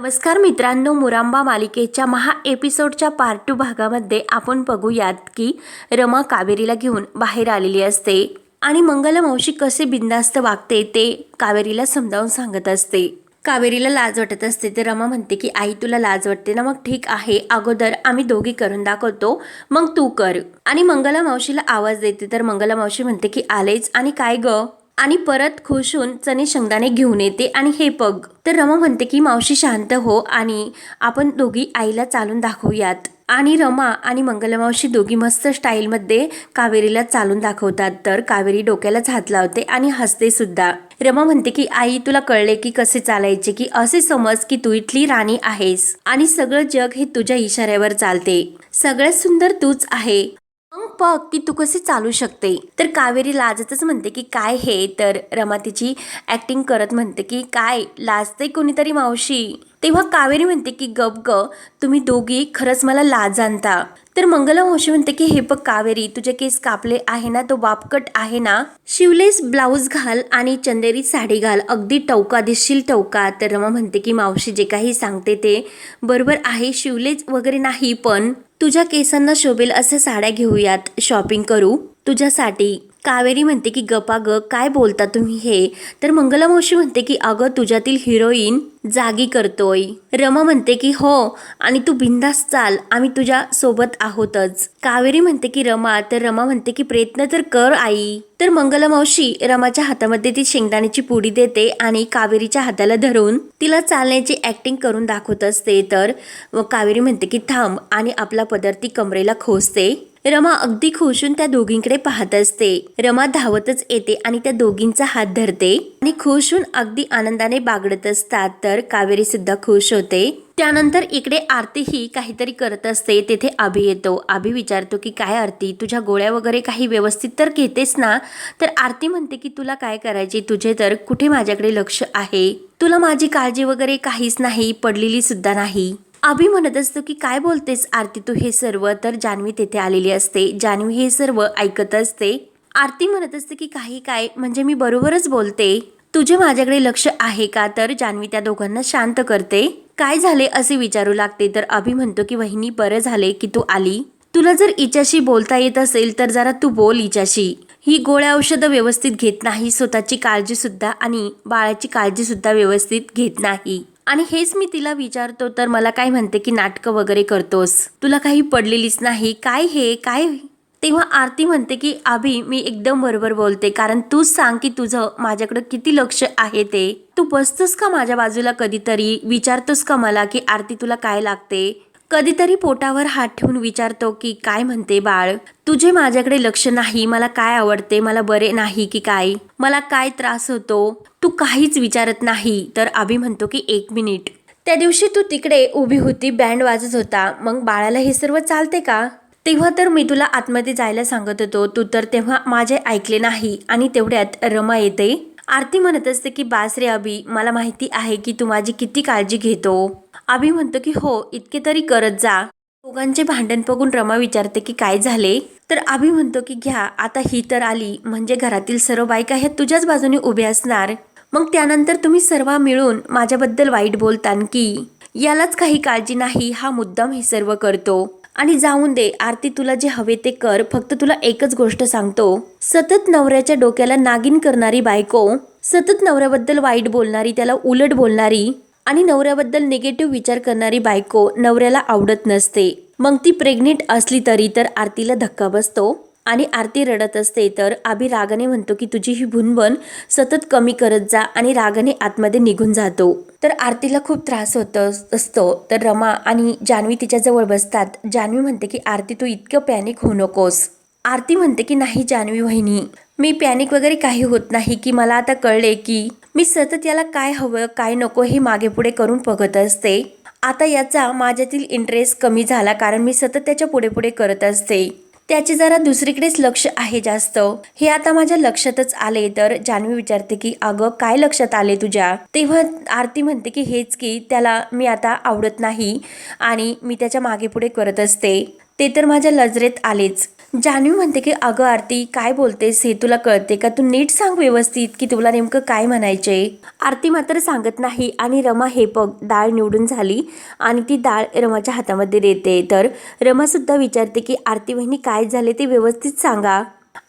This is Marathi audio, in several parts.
नमस्कार मित्रांनो मुरांबा मालिकेच्या महा एपिसोडच्या पार्ट टू भागामध्ये आपण बघूयात की रमा कावेरीला घेऊन बाहेर आलेली असते आणि मंगलमावशी कसे बिंदास्त वागते ते कावेरीला समजावून सांगत असते. कावेरीला लाज वाटत असते तर रमा म्हणते की आई तुला लाज वाटते ना? मग ठीक आहे. अगोदर आम्ही दोघी करून दाखवतो. मग तू कर. आणि मंगला मावशीला आवाज देते तर मंगला मावशी म्हणते की आलेच. आणि काय ग? आणि परत खुश होऊन चणे शेंगदाणे घेऊन येते आणि हे पग तर रमा म्हणते की मावशी शांत हो आणि आपण दोघी आईला चालून दाखवूयात. आणि रमा आणि मंगलमावशी दोघी मस्त स्टाईलमध्ये कावेरीला चालून दाखवतात. तर कावेरी डोक्यालाच हात लावते आणि हसते सुद्धा. रमा म्हणते की आई तुला कळले की कसे चालायचे की असे समज की तू इथली राणी आहेस आणि सगळं जग हे तुझ्या इशाऱ्यावर चालते. सगळ्यात सुंदर तूच आहे. बघ की तू कसे चालू शकते? तर कावेरी लाजतच म्हणते की काय हे? तर रमा तिची ॲक्टिंग करत म्हणते की काय? लाजते कोणीतरी मावशी? तेव्हा कावेरी म्हणते की गप ग तुम्ही दोघी खरंच मला लाज आणता. तर मंगला मावशी म्हणते की हे बघ कावेरी तुझे केस कापले आहे ना तो बापकट आहे ना शिवलेस ब्लाऊज घाल आणि चंदेरी साडी घाल अगदी टवका दिसशील टवका. तर रमा म्हणते की मावशी जे काही सांगते ते बरोबर आहे शिवलेच वगैरे नाही पण तुझ्या केसांना शोभेल असं साड्या घेऊयात शॉपिंग करू तुझ्यासाठी. कावेरी म्हणते की गपा ग काय बोलता तुम्ही हे? तर मंगलमावशी म्हणते की अगं तुझ्यातील हिरोईन जागी करतोय. रमा म्हणते की हो आणि तू बिंदास चाल आम्ही तुझ्या सोबत आहोतच. कावेरी म्हणते की रमा तर रमा म्हणते की प्रयत्न तर कर आई. तर मंगलमावशी रमाच्या हातामध्ये ती शेंगदाण्याची पुडी देते आणि कावेरीच्या हाताला धरून तिला चालण्याची ऍक्टिंग करून दाखवत असते. तर कावेरी म्हणते की थांब आणि आपला पदर ती कमरेला खोसते. रमा अगदी खुश होऊन त्या दोघींकडे पाहत असते. रमा धावतच येते आणि त्या दोघींचा हात धरते आणि खुश होऊन अगदी आनंदाने बागडत असतात. तर कावेरी सुद्धा खुश होते. त्यानंतर इकडे आरती ही काहीतरी करत असते. तेथे आभी येतो. आभी विचारतो की काय आरती? तुझ्या गोळ्या वगैरे काही व्यवस्थित तर घेतेस ना? तर आरती म्हणते की तुला काय करायचे? तुझे तर कुठे माझ्याकडे लक्ष आहे? तुला माझी काळजी वगैरे काहीच नाही पडलेली सुद्धा नाही. अभि म्हणत असतो की काय बोलतेस आरती तू हे सर्व? तर जान्हवी तेथे आलेली असते. जान्हवी हे सर्व ऐकत असते. आरती म्हणत असते की काही काय? म्हणजे मी बरोबरच बोलते. तुझे माझ्याकडे लक्ष आहे का? तर जान्हवी त्या दोघांना शांत करते. काय झाले? असे विचारू लागते. तर अभि म्हणतो की वहिनी बरं झाले की तू आली. तुला जर इच्याशी बोलता येत असेल तर जरा तू बोल इच्याशी. ही गोळ्या औषधं व्यवस्थित घेत नाही. स्वतःची काळजी सुद्धा आणि बाळाची काळजी सुद्धा व्यवस्थित घेत नाही. आणि हेच मी तिला विचारतो तर मला काय म्हणते की नाटकं वगैरे करतोस? तुला काही पडलेलीच नाही. काय हे? काय? तेव्हा आरती म्हणते की आभी मी एकदम बरोबर बोलते. कारण तूच सांग की तुझं माझ्याकडं किती लक्ष आहे ते. तू बसतोस का माझ्या बाजूला कधीतरी? विचारतोस का मला की आरती तुला काय लागते? कधीतरी पोटावर हात ठेवून विचारतो की काय म्हणते बाळ? तुझे माझ्याकडे लक्ष नाही. मला काय आवडते? मला बरे नाही की काय? मला काय त्रास होतो? तू काहीच विचारत नाही. तर अभि म्हणतो की एक मिनिट. त्या दिवशी तू तिकडे उभी होती बँड वाजत होता. मग बाळाला हे सर्व चालते का? तेव्हा तर मी तुला आतमध्ये जायला सांगत होतो. तू तर तेव्हा माझे ऐकले नाही आणि तेवढ्यात रमा येते. आरती म्हणत असते की बास रे अभि मला माहिती आहे की तू माझी किती काळजी घेतो. अभि म्हणतो की हो इतके तरी करत जा. दोघांचे भांडण बघून रमा विचारते की काय झाले? तर अभि म्हणतो की घ्या आता ही तर आली. म्हणजे घरातील सर्व बायका ह्या तुझ्याच बाजूने उभ्या असणार. मग त्यानंतर तुम्ही सर्व मिळून माझ्याबद्दल वाईट बोलतान की यालाच काही काळजी नाही हा मुद्दाम हे सर्व करतो. आणि जाऊन दे आरती तुला जे हवे ते कर फक्त तुला एकच गोष्ट सांगतो. सतत नवऱ्याच्या डोक्याला नागिन करणारी बायको सतत नवऱ्याबद्दल वाईट बोलणारी त्याला उलट बोलणारी आणि नवऱ्याबद्दल निगेटिव्ह विचार करणारी बायको नवऱ्याला आवडत नसते. मग ती प्रेग्नेंट असली तरी तर आरतीला धक्का बसतो. आणि आरती रडत असते तर आभी रागाने म्हणतो की तुझी ही भुनभन सतत कमी करत जा आणि रागाने आतमध्ये निघून जातो. तर आरतीला खूप त्रास होत असतो. तर रमा आणि जान्हवी तिच्याजवळ बसतात. जान्हवी म्हणते की आरती तू इतकं पॅनिक होऊ नकोस. आरती म्हणते की नाही जान्हवी वहिनी मी पॅनिक वगैरे काही होत नाही की मला आता कळले की मी सतत याला काय हवं काय नको हे मागे पुढे करून बघत असते. आता याचा माझ्यातील इंटरेस्ट कमी झाला कारण मी सतत त्याच्या पुढे पुढे करत असते. त्याचे जरा दुसरीकडेच लक्ष आहे जास्त. हे आता माझ्या लक्षातच आले तर जान्हवी विचारते की अगं काय लक्षात आले तुझ्या? तेव्हा आरती म्हणते की हेच की त्याला मी आता आवडत नाही आणि मी त्याच्यामागे पुढे करत असते. ते तर माझ्या लजरेत आलेच. जान्हवी म्हणते की अगं आरती काय बोलतेस हे तुला कळते का? तू नीट सांग व्यवस्थित की तुला नेमकं काय म्हणायचे आरती मात्र सांगत नाही आणि रमा हे बघ डाळ निवडून झाली आणि ती डाळ रमाच्या हातामध्ये देते. तर रमासुद्धा विचारते की आरती बहिणी काय झाले ते व्यवस्थित सांगा.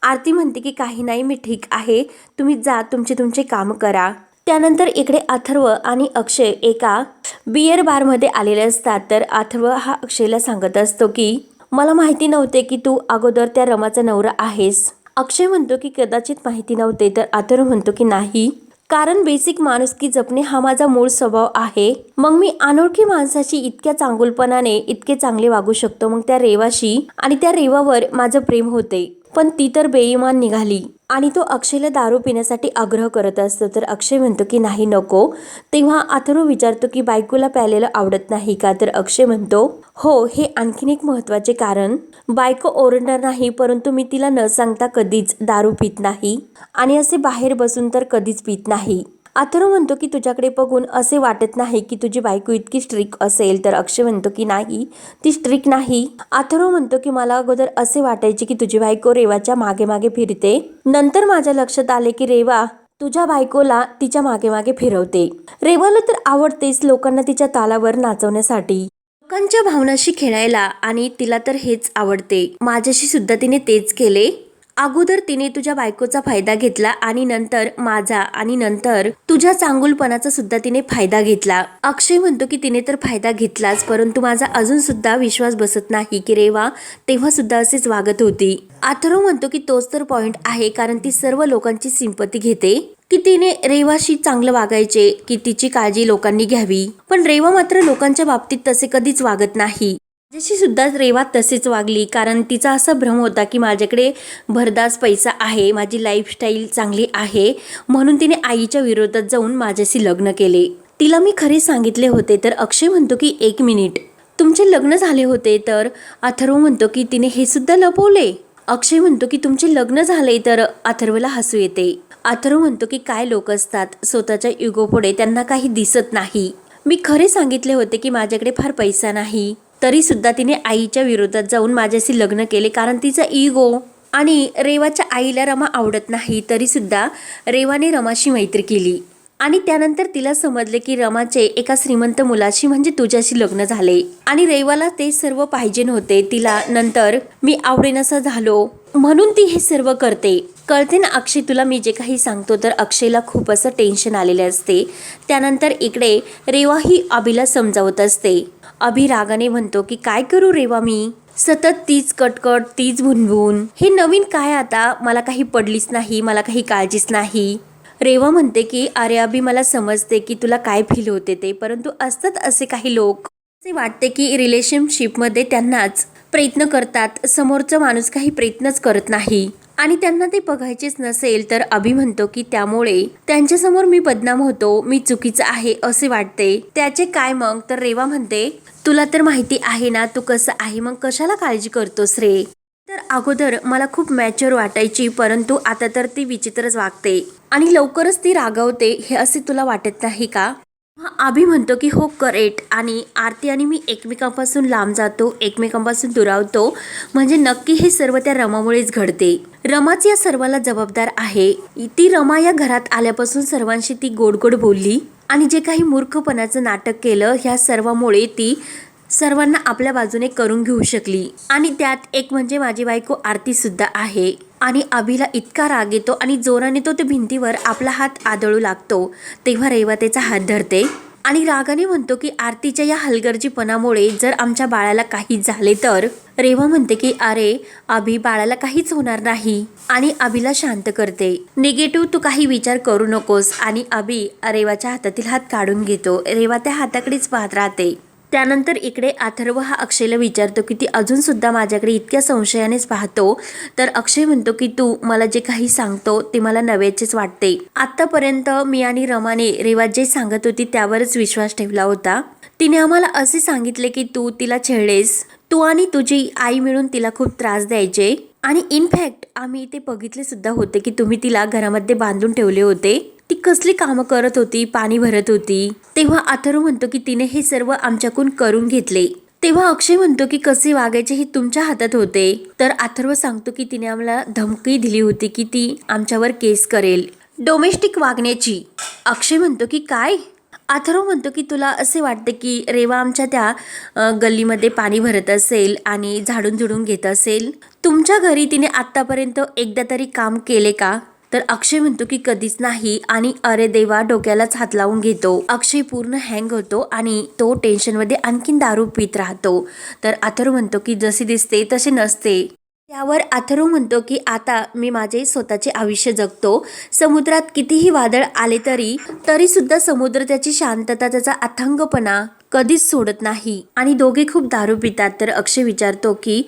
आरती म्हणते की काही नाही मी ठीक आहे. तुम्ही जा तुमचे तुमचे काम करा. त्यानंतर इकडे अथर्व आणि अक्षय एका बियर बारमध्ये आलेले असतात. तर अथर्व हा अक्षयला सांगत असतो की मला माहिती नव्हते की तू अगोदर त्या रमाचा नवरा आहेस. अक्षय म्हणतो की कदाचित माहिती नव्हते तर आतर म्हणतो की नाही. कारण बेसिक माणुसकी जपणे हा माझा मूळ स्वभाव आहे. मग मी अनोळखी माणसाशी इतक्या चांगुलपणाने इतके चांगले वागू शकतो मग त्या रेवाशी आणि त्या रेवावर माझं प्रेम होते. पण ती तर बेईमान निघाली. आणि तो अक्षयला दारू पिण्यासाठी आग्रह करत असतो. तर अक्षय म्हणतो की नाही नको. तेव्हा अथर्व विचारतो की बायकोला प्यायलेलं आवडत नाही का? तर अक्षय म्हणतो हो हे आणखीन एक महत्त्वाचे कारण. बायको ओरडणार नाही परंतु मी तिला न सांगता कधीच दारू पित नाही. आणि असे बाहेर बसून तर कधीच पित नाही. अथर्व म्हणतो की तुझ्याकडे बघून असे वाटत नाही की तुझी बायको इतकी स्ट्रिक असेल. तर अक्षय म्हणतो की नाही ती स्ट्रिक नाही. अथर्व म्हणतो की मला अगोदर असे वाटायचे की तुझी बायको रेवाच्या मागे मागे फिरते. नंतर माझ्या लक्षात आले की रेवा तुझ्या बायकोला तिच्यामागे मागे फिरवते. रेवाला तर आवडतेच लोकांना तिच्या तालावर नाचवण्यासाठी. लोकांच्या भावनाशी खेळायला आणि तिला तर हेच आवडते. माझ्याशी सुद्धा तिने तेच केले. अगोदर तिने तुझ्या बायकोचा फायदा घेतला आणि नंतर माझा आणि नंतर तुझ्या चांगुलपणाचा सुद्धा तिने फायदा घेतला. अक्षय म्हणतो की तिने तर फायदा घेतलाच परंतु माझा अजून सुद्धा विश्वास बसत नाही की रेवा तेव्हा सुद्धा असेच वागत होती. अथर्व म्हणतो की तोच तर पॉइंट आहे कारण ती सर्व लोकांची सिंपती घेते. की तिने रेवाशी चांगलं वागायचे की तिची काळजी लोकांनी घ्यावी. पण रेवा मात्र लोकांच्या बाबतीत तसे कधीच वागत नाही. माझ्याशी सुद्धा रेवा तसेच वागली कारण तिचा असा भ्रम होता की माझ्याकडे भरदास पैसा आहे माझी लाईफस्टाईल चांगली आहे म्हणून तिने आईच्या विरोधात जाऊन माझ्याशी लग्न केले. तिला मी खरे सांगितले होते तर अक्षय म्हणतो की एक मिनिट. तुमचे लग्न झाले होते तर अथर्व म्हणतो की तिने हे सुद्धा लपवले. अक्षय म्हणतो की तुमचे लग्न झाले तर अथर्वला हसू येते. अथर्व म्हणतो की काय लोक असतात स्वतःच्या युगोपुढे त्यांना काही दिसत नाही. मी खरे सांगितले होते की माझ्याकडे फार पैसा नाही. तरीसुद्धा तिने आईच्या विरोधात जाऊन माझ्याशी लग्न केले कारण तिचा इगो आणि रेवाच्या आईला रमा आवडत नाही तरीसुद्धा रेवाने रमाशी मैत्री केली. आणि त्यानंतर तिला समजले की रमाचे एका श्रीमंत मुलाशी म्हणजे तुझ्याशी लग्न झाले आणि रेवाला ते सर्व पाहिजे नव्हते. तिला नंतर मी आवडेनसा झालो. म्हणून ती हे सर्व करते. कळते ना अक्षय तुला मी जे काही सांगतो तर अक्षयला खूप असं टेन्शन आलेले असते. त्यानंतर इकडे रेवा ही अभिला समजावत असते. अभिरागाने म्हणतो की काय करू रेवा मी? सतत तीच कटकट तीच भुनभुन. हे नवीन काय आता? मला काही पडलीच नाही मला काही काळजीच नाही. रेवा म्हणते की अरे अभि मला समजते की तुला काय फील होते ते परंतु असतात असे काही लोक. असे वाटते की रिलेशनशिपमध्ये त्यांनाच प्रयत्न करतात. समोरचा माणूस काही प्रयत्नच करत नाही. आणि त्यांना ते बघायचेच नसेल तर अभि म्हणतो की त्यामुळे त्यांच्यासमोर मी बदनाम होतो मी चुकीचं आहे असे वाटते. त्याचे काय मग? तर रेवा म्हणते तुला तर माहिती आहे ना तू कसं आहे मग कशाला काळजी करतोस रे? तर अगोदर मला खूप मॅच्युअर वाटायची परंतु आता तर ती विचित्रच वागते. आणि लवकरच ती रागवते हे असे तुला वाटत नाही का? आभी अभि म्हणतो की हो करेक्ट आणि आरती आणि मी एकमेकांपासून लांब जातो एकमेकांपासून दुरावतो. म्हणजे नक्की हे सर्व त्या रमामुळेच घडते. रमाच या सर्वाला जबाबदार आहे. ती रमा या घरात आल्यापासून सर्वांशी ती गोड गोड बोलली आणि जे काही मूर्खपणाचं नाटक केलं ह्या सर्वामुळे ती सर्वांना आपल्या बाजूने करून घेऊ शकली. आणि त्यात एक म्हणजे माझी बायको आरती सुद्धा आहे. आणि अभिला इतका राग येतो आणि जोराने तो त्या भिंतीवर आपला हात आदळू लागतो. तेव्हा रेवा त्याचा हात धरते. आणि रागाने म्हणतो की आरतीच्या या हलगर्जीपणामुळे जर आमच्या बाळाला काही झाले तर? रेवा म्हणते की अरे अभि बाळाला काहीच होणार नाही. आणि अभिला शांत करते. निगेटिव्ह तू काही विचार करू नकोस. आणि अभि रेवाच्या हातातील हात काढून घेतो. रेवा त्या हाताकडेच पाहत राहते. त्यानंतर इकडे अथर्व हा अक्षयला विचारतो की ती अजूनसुद्धा माझ्याकडे इतक्या संशयानेच पाहतो. तर अक्षय म्हणतो की तू मला जे काही सांगतो ते मला नव्याचेच वाटते. आत्तापर्यंत मी आणि रमाने रेवा जे सांगत होती त्यावरच विश्वास ठेवला होता. तिने आम्हाला असे सांगितले की तू तिला छेडेस. तू आणि तुझी आई मिळून तिला खूप त्रास द्यायचे. आणि इनफॅक्ट आम्ही ते बघितले सुद्धा होते की तुम्ही तिला घरामध्ये बांधून ठेवले होते. ती कसली कामं करत होती पाणी भरत होती? तेव्हा अथर्व म्हणतो की तिने हे सर्व आमच्याकडून करून घेतले. तेव्हा अक्षय म्हणतो की कसे वागायचे हे तुमच्या हातात होते? तर अथर्व सांगतो की तिने आम्हाला धमकी दिली होती की ती आमच्यावर केस करेल. डोमेस्टिक वागण्याची. अक्षय म्हणतो की काय? अथर्व म्हणतो की तुला असे वाटते की रेवा आमच्या त्या गल्लीमध्ये पाणी भरत असेल आणि झाडून झुडून घेत असेल? तुमच्या घरी तिने आत्तापर्यंत एकदा तरी काम केले का? तर अक्षय म्हणतो की कधीच नाही आणि अरे देवा डोक्यालाच हात लावून घेतो. अक्षय पूर्ण हँग होतो आणि तो टेन्शनमध्ये आणखीन दारू पित राहतो. तर अथर्व म्हणतो की जसे दिसते तसे नसते. त्यावर अथर्व म्हणतो की आता मी माझे स्वतःचे आयुष्य जगतो. समुद्रात कितीही वादळ आले तरी तरी सुद्धा समुद्र त्याची शांतता त्याचा अथंगपणा कधीच सोडत नाही. आणि दोघे खूप दारू पितात. तर अक्षय विचारतो की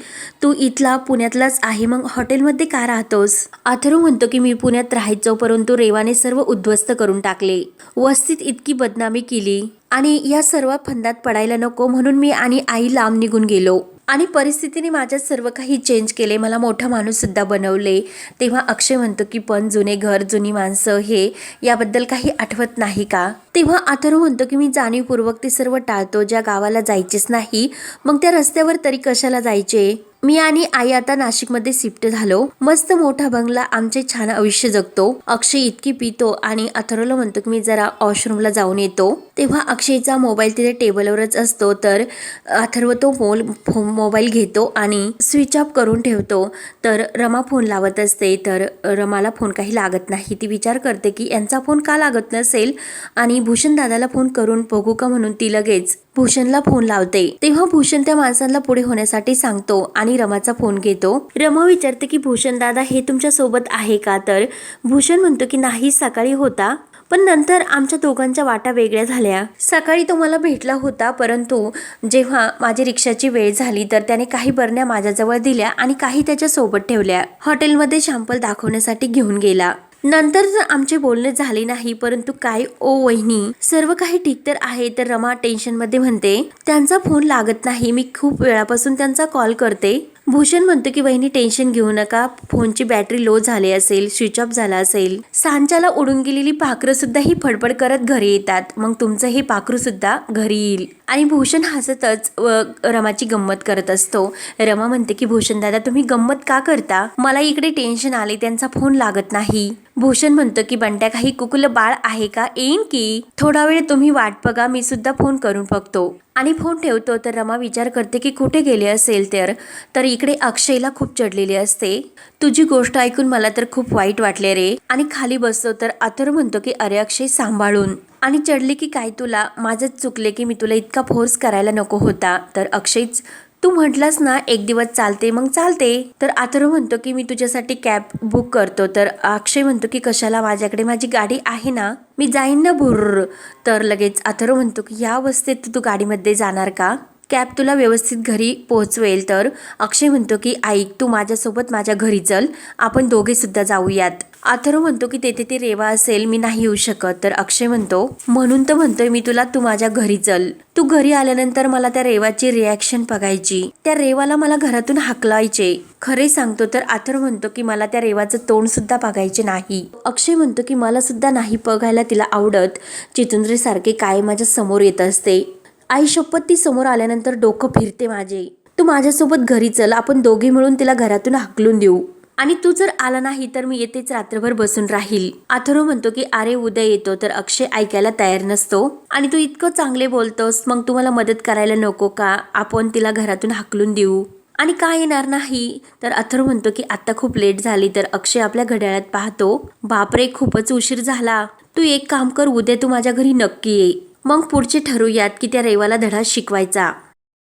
तू इथला पुण्यातलाच आहे मग हॉटेलमध्ये का राहतोस? अथरू म्हणतो की मी पुण्यात राहायचो परंतु रेवाने सर्व उद्ध्वस्त करून टाकले. वस्तीत इतकी बदनामी केली. आणि या सर्व फंदात पडायला नको म्हणून मी आणि आई लांब निघून गेलो. आणि परिस्थितीने माझ्यात सर्व काही चेंज केले. मला मोठा माणूससुद्धा बनवले. तेव्हा अक्षय म्हणतो की पण जुने घर जुनी माणसं हे याबद्दल काही आठवत नाही का? तेव्हा अथर्व म्हणतो की मी जाणीवपूर्वक ते सर्व टाळतो. ज्या गावाला जायचेच नाही मग त्या रस्त्यावर तरी कशाला जायचे? मी आणि आई आता नाशिकमध्ये शिफ्ट झालो. मस्त मोठा बंगला आमचे छान आयुष्य जगतो. अक्षय इतकी पितो आणि अथर्वला म्हणतो की मी जरा वॉशरूमला जाऊन येतो. तेव्हा अक्षयचा मोबाईल तिथे टेबलवरच असतो तर अथर्व तो मोल फो- मोबाईल घेतो आणि स्विच ऑफ करून ठेवतो. तर रमा फोन लावत असते तर रमाला फोन काही लागत नाही. ती विचार करते की यांचा फोन का लागत नसेल? आणि भूषण दादाला फोन करून बघू का म्हणून ती लगेच भूषणला फोन लावते. तेव्हा भूषण त्या माणसांना पुढे होण्यासाठी सांगतो आणि रमाचा फोन घेतो. रमा विचारते की भूषण दादा हे तुमच्यासोबत आहे का? तर भूषण म्हणतो की नाही सकाळी होता. पण नंतर आमच्या दोघांच्या वाटा वेगळ्या झाल्या. सकाळी तो मला भेटला होता परंतु जेव्हा माझी रिक्षाची वेळ झाली तर त्याने काही बरण्या माझ्याजवळ दिल्या आणि काही त्याच्या सोबत ठेवल्या. हॉटेलमध्ये शॅम्पल दाखवण्यासाठी घेऊन गेला. नंतर जर आमचे बोलणे झाले नाही परंतु काय ओ वहिनी? सर्व काही ठीक तर आहे तर रमा टेन्शनमध्ये म्हणते त्यांचा फोन लागत नाही मी खूप वेळापासून त्यांचा कॉल करते. भूषण म्हणतो की वहिनी टेन्शन घेऊ नका फोनची बॅटरी लो झाली असेल स्विच ऑफ झाला असेल. सांच्याला उडून गेलेली पाखरं सुद्धा ही फडफड करत घरी येतात मग तुमचं हे पाखरू सुद्धा घरी येईल. आणि भूषण हसतच व रमाची गंमत करत असतो. रमा म्हणते की भूषण दादा तुम्ही गंमत का करता? मला इकडे टेन्शन आले त्यांचा फोन लागत नाही. भूषण म्हणतो की बंट्या काही कुकुल बाळ आहे का? येईन की? थोडा वेळ तुम्ही वाट बघा मी सुद्धा फोन करून बघतो. आणि फोन ठेवतो तर रमा विचार करते की कुठे गेले असेल तर? तर इकडे अक्षयला खूप चढलेली असते. तुझी गोष्ट ऐकून मला तर खूप वाईट वाटले रे. आणि खाली बसतो तर अथर म्हणतो की अरे अक्षय सांभाळून. आणि चढले की काय तुला? माझंच चुकले की मी तुला इतका फोर्स करायला नको होता. तर अक्षयच तू म्हटलास ना एक दिवस चालते मग चालते. तर अथर्व म्हणतो की मी तुझ्यासाठी कॅब बुक करतो. तर अक्षय म्हणतो की कशाला? माझ्याकडे माझी गाडी आहे ना मी जाईन ना भुर्र. तर लगेच अथर्व म्हणतो की या अवस्थेत तू गाडीमध्ये जाणार का? कॅब तुला व्यवस्थित घरी पोहोचवेल तर. अक्षय म्हणतो की ऐक तू माझ्यासोबत माझ्या घरी चल. आपण दोघे सुद्धा जाऊयात. अथर्व म्हणतो की तेथे ते रेवा असेल मी नाही येऊ शकत. तर अक्षय म्हणतो म्हणून तर म्हणतोय मी तुला तू माझ्या घरी चल. तू घरी आल्यानंतर मला त्या रेवाची रिॲक्शन बघायची. त्या रेवाला मला घरातून हाकलायचे. खरे सांगतो तर अथर्व म्हणतो की मला त्या रेवाचं तोंड सुद्धा बघायचे नाही. अक्षय म्हणतो की मला सुद्धा नाही बघायला तिला आवडत. चितुंद्रे सारखे काय माझ्यासमोर येत असते? आई शपथ ती समोर आल्यानंतर डोकं फिरते माझे. तू माझ्यासोबत घरी चल आपण दोघे मिळून तिला घरातून हाकलून देऊ. आणि तू जर आला नाही तर मी येतेच रात्रभर बसून राहील. अथर्व म्हणतो की अरे उद्या येतो. तर अक्षय ऐकायला तयार नसतो. आणि तू इतकं चांगले बोलतोस मग तुम्हाला मदत करायला नको का? आपण तिला घरातून हाकलून देऊ. आणि का येणार नाही? तर अथर्व म्हणतो की आता खूप लेट झाली तर अक्षय आपल्या घड्याळात पाहतो. बापरे खूपच उशीर झाला. तू एक काम कर उद्या तू माझ्या घरी नक्की ये. मग पुढचे ठरवूयात की त्या रेवाला धडा शिकवायचा.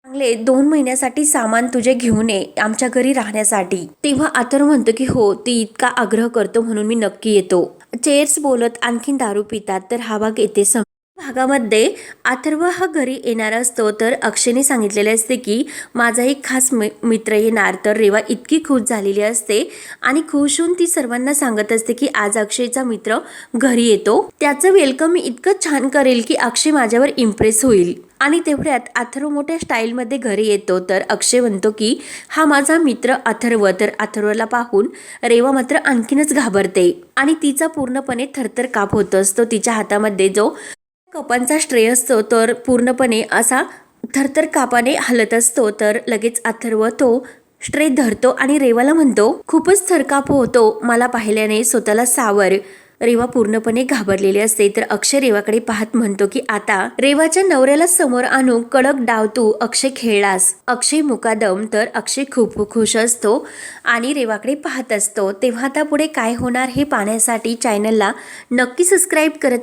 चांगले दोन महिन्यासाठी सामान तुझे घेऊन ये आमच्या घरी राहण्यासाठी. तेव्हा आतर म्हणतो की हो ती इतका आग्रह करतो म्हणून मी नक्की येतो. चेअर्स बोलत आणखीन दारू पितात तर हा भाग येते सम भागामध्ये अथर्व हा घरी येणार असतो. तर अक्षयने सांगितलेले असते की माझा एक खास मि- मित्र येणार. तर रेवा इतकी खुश झालेली असते आणि खुश होऊन ती सर्वांना सांगत असते की आज अक्षयचा मित्र घरी येतो. त्याचं वेलकम मी इतकं छान करेल की अक्षय माझ्यावर इम्प्रेस होईल. आणि तेवढ्यात अथर्व मोठ्या स्टाईलमध्ये घरी येतो. तर अक्षय म्हणतो की हा माझा मित्र अथर्व. तर अथर्वला पाहून रेवा मात्र आणखीनच घाबरते आणि तिचा पूर्णपणे थरथर काप होत असतो. तिच्या हातामध्ये जो कपांचा स्ट्रे असतो तर पूर्णपणे असा थरथर कापाने हलत असतो तर लगेच अथर्व तो स्ट्रे धरतो आणि रेवाला म्हणतो खूपच थरकाप होतो मला पाहिल्याने स्वतःला सावर. रेवा पूर्णपणे घाबरलेली असते तर अक्षय रेवाकडे पाहत म्हणतो की आता रेवाच्या नवऱ्याला समोर आणू कडक डाव तू अक्षय खेळलास. अक्षय मुकादम तर अक्षय खूप खुश असतो आणि रेवाकडे पाहत असतो. तेव्हा आता पुढे काय होणार हे पाहण्यासाठी चॅनलला नक्की सबस्क्राईब करत